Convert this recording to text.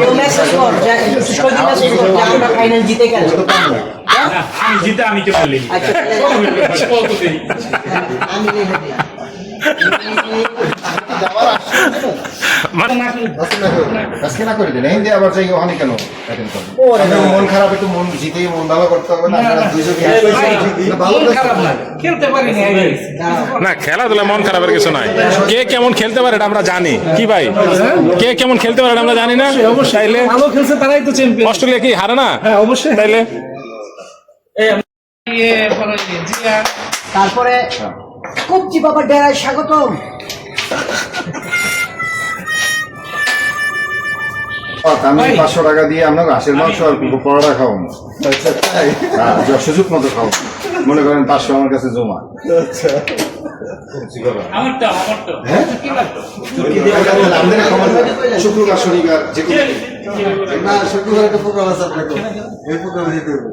কেউ মেসেজ কর যে সৌদি মেসেজ কর যে আমরা ফাইনাল জিতে গেল না, আমি জিতে আমি কে বললি? আচ্ছা, আমি না করে দিন এই আবার যাই ওখানে কেন এখন তো? আপনার মন খারাপ একটু মন জিতেই মন ভালো করতে হবে না আপনারা দুইজনই এক- ভালো না খেলাধুলা মন খারাপের কিছু নাই। কে কেমন খেলতে পারে এটা আমরা জানি। কি ভাই? কে কেমন খেলতে পারে আমরা জানি না। তাইলে ভালো খেলছে তারাই তো চ্যাম্পিয়ন অস্ট্রেলিয়া কি হারে না? হ্যাঁ অবশ্যই। তাইলে ইয়ে তারপরে কবজি বাবা ডেরায় স্বাগতম। আমি পাঁচশো টাকা দিয়ে আমরা হাঁসের মাংস আর পরোটা খাব হ্যাঁ সুযোগ মতো খাও মনে করেন পাঁচশো আমার কাছে জমা। আমাদের খবর শুক্রবার শনিবার যে কোনো না শুক্রবার একটা প্রোগ্রাম আছে আপনাকে এই প্রোগ্রামে যেতে হবে।